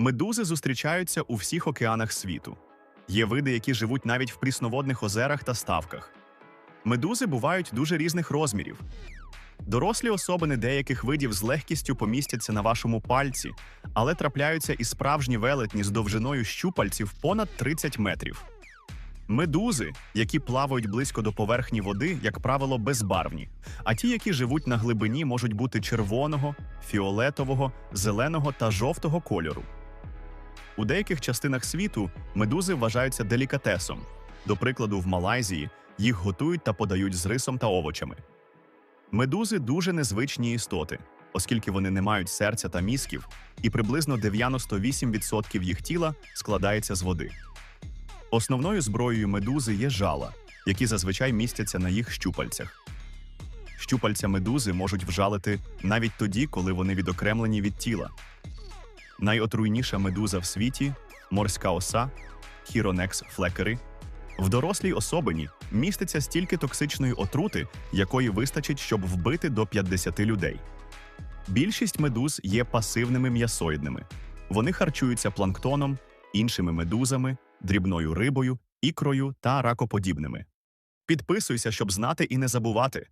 Медузи зустрічаються у всіх океанах світу. Є види, які живуть навіть в прісноводних озерах та ставках. Медузи бувають дуже різних розмірів. Дорослі особини деяких видів з легкістю помістяться на вашому пальці, але трапляються і справжні велетні з довжиною щупальців понад 30 метрів. Медузи, які плавають близько до поверхні води, як правило, безбарвні, а ті, які живуть на глибині, можуть бути червоного, фіолетового, зеленого та жовтого кольору. У деяких частинах світу медузи вважаються делікатесом. До прикладу, в Малайзії їх готують та подають з рисом та овочами. Медузи дуже незвичні істоти, оскільки вони не мають серця та мізків, і приблизно 98% їх тіла складається з води. Основною зброєю медузи є жала, які зазвичай містяться на їх щупальцях. Щупальця медузи можуть вжалити навіть тоді, коли вони відокремлені від тіла. Найотруйніша медуза в світі морська оса Хіронекс флекери. В дорослій особині міститься стільки токсичної отрути, якої вистачить, щоб вбити до 50 людей. Більшість медуз є пасивними м'ясоїдними. Вони харчуються планктоном, іншими медузами, дрібною рибою, ікрою та ракоподібними. Підписуйся, щоб знати і не забувати.